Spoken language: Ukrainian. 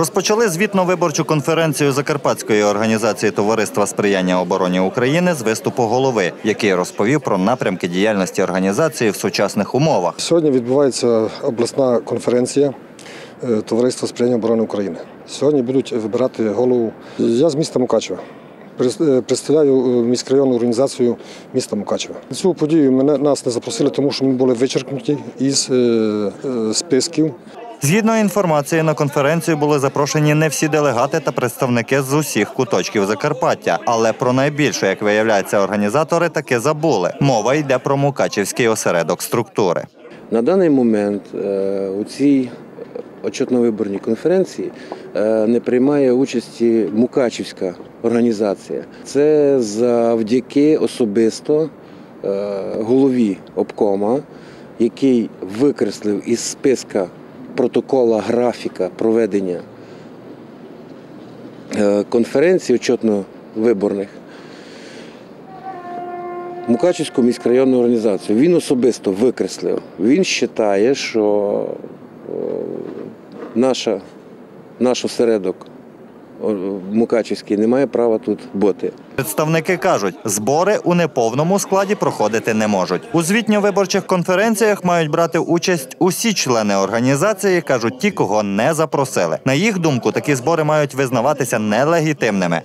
Розпочали звітно-виборчу конференцію Закарпатської організації Товариства сприяння обороні України з виступу голови, який розповів про напрямки діяльності організації в сучасних умовах. Сьогодні відбувається обласна конференція е, Товариства сприяння оборони України. Сьогодні будуть вибирати голову. Я з міста Мукачева. Е, Представляю е, міськрайонну організацію міста Мукачева. Цю подію мене нас не запросили, тому що ми були вичеркнуті із списків. Згідно інформації, на конференцію були запрошені не всі делегати та представники з усіх куточків Закарпаття, але про найбільше, як виявляється, організатори таки забули. Мова йде про Мукачівський осередок структури. На даний момент е, у цій очотно-виборній конференції е, не приймає участі Мукачівська організація. Це завдяки особисто е, голові обкома, який викреслив із списка протокола графіка проведення конференції конференцій очотно-виборних Мукачівську міськрайонну організацію. Він особисто викреслив. Він вважає, що наша, наш осередок Мукачівський не має права тут бути. Представники кажуть, збори у неповному складі проходити не можуть. У звітньо-виборчих конференціях мають брати участь усі члени організації, кажуть ті, кого не запросили. На їх думку, такі збори мають визнаватися нелегітимними.